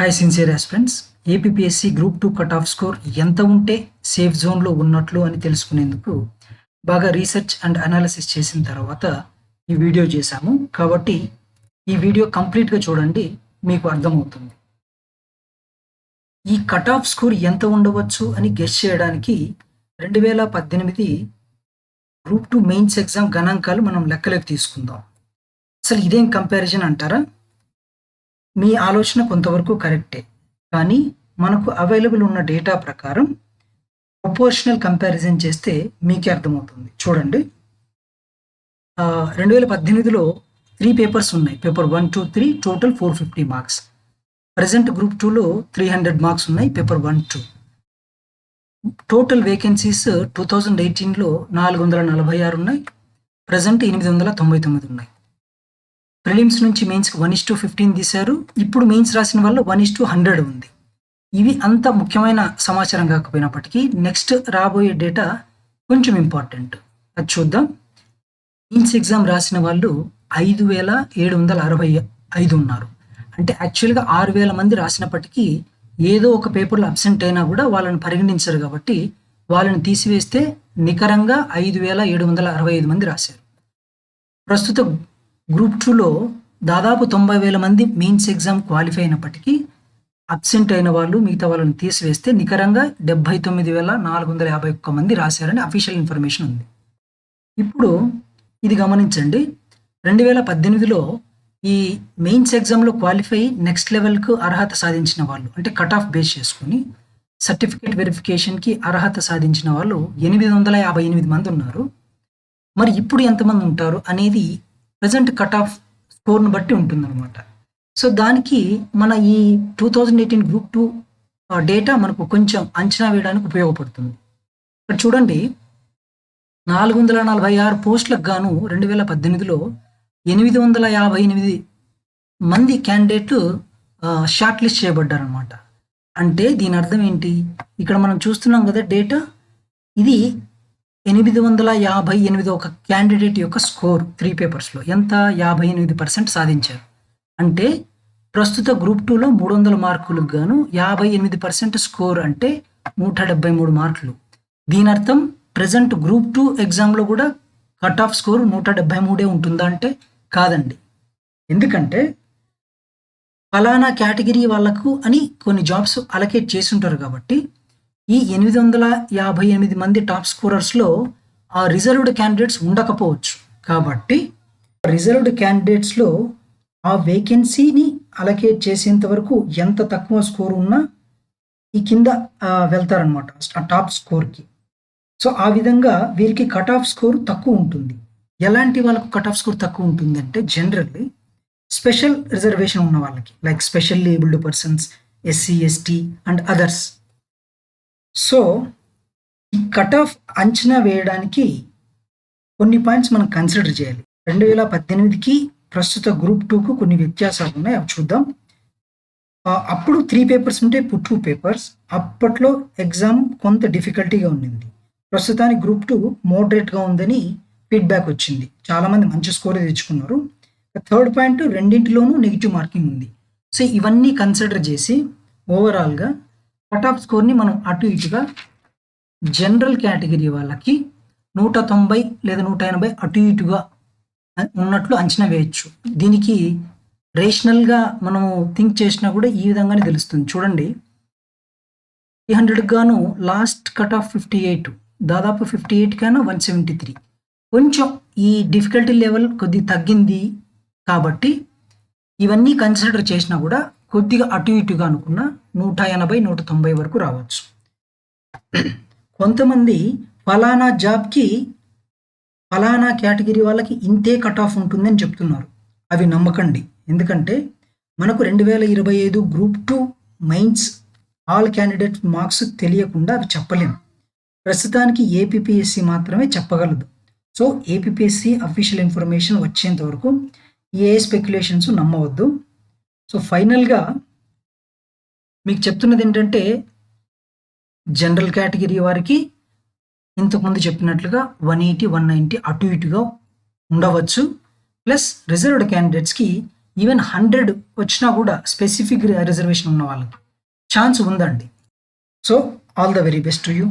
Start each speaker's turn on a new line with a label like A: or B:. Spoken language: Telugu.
A: Hi sincere aspirants APSC group two cut off score ఎంత ఉంటే సేఫ్ జోన్లో ఉన్నట్లు అని తెలుసుకునేందుకు బాగా రీసెర్చ్ అండ్ అనాలిసిస్ చేసిన తర్వాత ఈ వీడియో చేశాము. కాబట్టి ఈ వీడియో కంప్లీట్గా చూడండి మీకు అర్థమవుతుంది. ఈ కట్ ఆఫ్ స్కోర్ ఎంత ఉండవచ్చు అని గెస్ చేయడానికి రెండు వేల పద్దెనిమిది గ్రూప్ టూ మెయిన్స్ ఎగ్జామ్ గణాంకాలు మనం లెక్కలోకి తీసుకుందాం. అసలు ఇదేం కంపారిజన్ అంటారా? మీ ఆలోచన కొంతవరకు కరెక్టే. కానీ మనకు అవైలబుల్ ఉన్న డేటా ప్రకారం ప్రొపోర్షనల్ కంపారిజన్ చేస్తే మీకే అర్థమవుతుంది. చూడండి. రెండు వేల పద్దెనిమిదిలో త్రీ పేపర్స్ ఉన్నాయి. Paper one two three total four fifty marks present group టూలో త్రీ హండ్రెడ్ మార్క్స్ ఉన్నాయి. Paper one two total vacancies two thousand ఎయిటీన్లో నాలుగు వందల నలభై ఆరు ఉన్నాయి. ప్రజెంట్ ఎనిమిది వందల తొంభై తొమ్మిది ఉన్నాయి. ప్రిలిమ్స్ నుంచి మెయిన్స్కి వన్ ఇస్ టు ఫిఫ్టీన్ తీశారు. ఇప్పుడు మెయిన్స్ రాసిన వల్ల వన్ ఇస్ టు హండ్రెడ్ ఉంది. ఇవి అంత ముఖ్యమైన సమాచారం కాకపోయినప్పటికీ నెక్స్ట్ రాబోయే డేటా కొంచెం ఇంపార్టెంట్. అది చూద్దాం. మెయిన్స్ ఎగ్జామ్ రాసిన వాళ్ళు ఐదు వేల ఏడు వందల అరవై ఐదు ఉన్నారు. అంటే యాక్చువల్గా ఆరు వేల మంది రాసినప్పటికీ ఏదో ఒక పేపర్లో అబ్సెంట్ అయినా కూడా వాళ్ళని పరిగణించరు కాబట్టి వాళ్ళని తీసివేస్తే నికరంగా ఐదు వేల ఏడు వందల అరవై ఐదు మంది రాశారు. ప్రస్తుత గ్రూప్ టూలో దాదాపు తొంభై వేల మంది మెయిన్స్ ఎగ్జామ్ క్వాలిఫై అయినప్పటికీ అబ్సెంట్ అయిన వాళ్ళు మిగతా వాళ్ళని తీసివేస్తే నికరంగా డెబ్బై తొమ్మిది వేల నాలుగు వందల యాభై ఒక్క మంది రాశారని అఫీషియల్ ఇన్ఫర్మేషన్ ఉంది. ఇప్పుడు ఇది గమనించండి. రెండు వేల పద్దెనిమిదిలో ఈ మెయిన్స్ ఎగ్జామ్లో క్వాలిఫై నెక్స్ట్ లెవెల్కు అర్హత సాధించిన వాళ్ళు అంటే కట్ ఆఫ్ బేస్ చేసుకుని సర్టిఫికేట్ వెరిఫికేషన్కి అర్హత సాధించిన వాళ్ళు ఎనిమిది వందల యాభై ఎనిమిది మంది ఉన్నారు. మరి ఇప్పుడు ఎంతమంది ఉంటారు అనేది ప్రజెంట్ కట్ ఆఫ్ స్కోర్ను బట్టి ఉంటుందన్నమాట. సో దానికి మన ఈ two thousand eighteen group two data మనకు కొంచెం అంచనా వేయడానికి ఉపయోగపడుతుంది. ఇక్కడ చూడండి నాలుగు వందల నలభై ఆరు పోస్టులకు గాను రెండు వేల పద్దెనిమిదిలో ఎనిమిది వందల యాభై ఎనిమిది మంది క్యాండిడేట్లు షార్ట్ లిస్ట్ చేయబడ్డారనమాట అంటే దీని అర్థం ఏంటి? ఇక్కడ మనం చూస్తున్నాం కదా డేటా. ఇది ఎనిమిది వందల యాభై ఎనిమిది ఒక క్యాండిడేట్ యొక్క స్కోర్ త్రీ పేపర్స్లో ఎంత? యాభై ఎనిమిది పర్సెంట్ సాధించారు. అంటే ప్రస్తుత గ్రూప్ టూలో మూడు వందల మార్కులకు గాను యాభై ఎనిమిది పర్సెంట్ స్కోర్ అంటే నూట డెబ్బై మూడు మార్కులు. దీని అర్థం ప్రజెంట్ గ్రూప్ టూ ఎగ్జామ్లో కూడా కట్ ఆఫ్ స్కోర్ నూట డెబ్బై మూడే ఉంటుందా అంటే కాదండి. ఎందుకంటే ఫలానా కేటగిరీ వాళ్ళకు అని కొన్ని జాబ్స్ అలకేట్ చేసి ఉంటారు కాబట్టి ఈ ఎనిమిది వందల యాభై ఎనిమిది మంది టాప్ స్కోరర్స్లో ఆ రిజర్వ్డ్ క్యాండిడేట్స్ ఉండకపోవచ్చు. కాబట్టి రిజర్వ్డ్ క్యాండిడేట్స్లో ఆ వేకెన్సీని అలకేట్ చేసేంత వరకు ఎంత తక్కువ స్కోర్ ఉన్నా ఈ కింద వెళ్తారనమాట ఆ టాప్ స్కోర్కి సో ఆ విధంగా వీరికి కట్ ఆఫ్ స్కోర్ తక్కువ ఉంటుంది. ఎలాంటి వాళ్ళకు కట్ ఆఫ్ స్కోర్ తక్కువ ఉంటుందంటే జనరల్లీ స్పెషల్ రిజర్వేషన్ ఉన్న వాళ్ళకి. Like special abled persons SC ST and others so ఈ కట్ ఆఫ్ అంచనా వేయడానికి కొన్ని పాయింట్స్ మనం కన్సిడర్ చేయాలి. రెండు వేల పద్దెనిమిదికి ప్రస్తుత గ్రూప్ టూకు కొన్ని వ్యత్యాసాలు ఉన్నాయి. అవి చూద్దాం. అప్పుడు త్రీ పేపర్స్ ఉంటే ఇప్పుడు టూ పేపర్స్. అప్పట్లో ఎగ్జామ్ కొంత డిఫికల్టీగా ఉండింది ప్రస్తుతానికి గ్రూప్ టూ మోడరేట్గా ఉందని ఫీడ్బ్యాక్ వచ్చింది. చాలామంది మంచి స్కోర్ తెచ్చుకున్నారు. థర్డ్ పాయింట్ రెండింటిలోనూ నెగిటివ్ మార్కింగ్ ఉంది. సో ఇవన్నీ కన్సిడర్ చేసి ఓవరాల్గా కట్ ఆఫ్ స్కోర్ని మనం అటు ఇటుగా జనరల్ కేటగిరీ వాళ్ళకి నూట తొంభై లేదా నూట ఎనభై అటు ఇటుగా ఉన్నట్లు అంచనా వేయచ్చు. దీనికి రేషనల్గా మనము థింక్ చేసినా కూడా ఈ విధంగానే తెలుస్తుంది. చూడండి. Three హండ్రెడ్గాను last cut off fifty eight దాదాపు ఫిఫ్టీ ఎయిట్ కైనా వన్ సెవెంటీ త్రీ. కొంచెం ఈ డిఫికల్టీ లెవెల్ కొద్ది తగ్గింది కాబట్టి ఇవన్నీ కన్సిడర్ చేసినా కూడా కొద్దిగా అటు ఇటుగా అనుకున్న నూట ఎనభై నూట తొంభై వరకు రావచ్చు. కొంతమంది ఫలానా జాబ్కి ఫలానా కేటగిరీ వాళ్ళకి ఇంతే కట్ ఆఫ్ ఉంటుందని చెప్తున్నారు. అవి నమ్మకండి. ఎందుకంటే మనకు రెండు వేల ఇరవై ఐదు group two mains all candidate marks తెలియకుండా అవి చెప్పలేము ప్రస్తుతానికి ఏపీఎస్సి మాత్రమే చెప్పగలదు. సో ఏపీఎస్సి అఫీషియల్ ఇన్ఫర్మేషన్ వచ్చేంత వరకు ఏ స్పెక్యులేషన్స్ నమ్మవద్దు. సో ఫైనల్గా మీకు చెప్తున్నది ఏంటంటే జనరల్ కేటగిరీ వారికి ఇంతకుముందు చెప్పినట్లుగా వన్ ఎయిటీ వన్ నైంటీ అటు ఇటుగా ఉండవచ్చు. ప్లస్ రిజర్వ్డ్ క్యాండిడేట్స్కి ఈవెన్ హండ్రెడ్ వచ్చినా కూడా స్పెసిఫిక్ రిజర్వేషన్ ఉన్న వాళ్ళకి ఛాన్స్ ఉందండి. So all the very best to you.